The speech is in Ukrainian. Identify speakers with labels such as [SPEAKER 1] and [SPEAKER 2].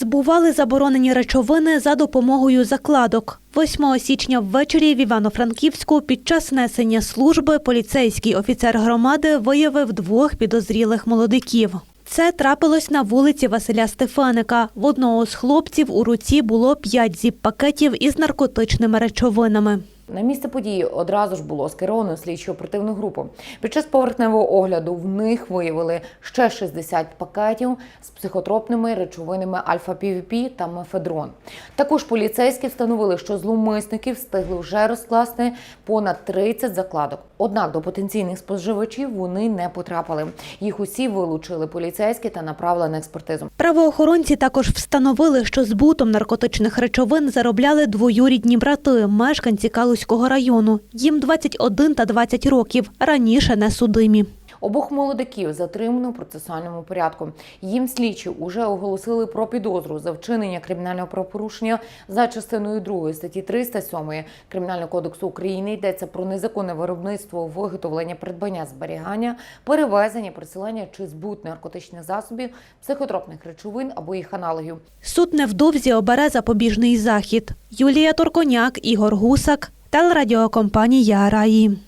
[SPEAKER 1] Збували заборонені речовини за допомогою закладок. 8 січня ввечері в Івано-Франківську під час несення служби поліцейський офіцер громади виявив двох підозрілих молодиків. Це трапилось на вулиці Василя Стефаника. В одного з хлопців у руці було п'ять зіп-пакетів із наркотичними речовинами.
[SPEAKER 2] На місце події одразу ж було скеровано слідчо оперативну групу. Під час поверхневого огляду в них виявили ще 60 пакетів з психотропними речовинами альфа-півпі та мефедрон. Також поліцейські встановили, що зловмисники встигли вже розкласти понад 30 закладок. Однак до потенційних споживачів вони не потрапили. Їх усі вилучили поліцейські та направили на експертизу.
[SPEAKER 1] Правоохоронці також встановили, що збутом наркотичних речовин заробляли двоюрідні брати, мешканці Калузького району. Їм 21 та 20 років, раніше не судимі.
[SPEAKER 2] Обох молодиків затримано в процесуальному порядку. Їм слідчі уже оголосили про підозру за вчинення кримінального правопорушення за частиною 2 статті 307 Кримінального кодексу України. Йдеться про незаконне виробництво, виготовлення, придбання, зберігання, перевезення, присилання чи збут наркотичних засобів, психотропних речовин або їх аналогів.
[SPEAKER 1] Суд невдовзі обере запобіжний захід. Юлія Торконяк, Ігор Гусак, телерадіокомпанія Раї.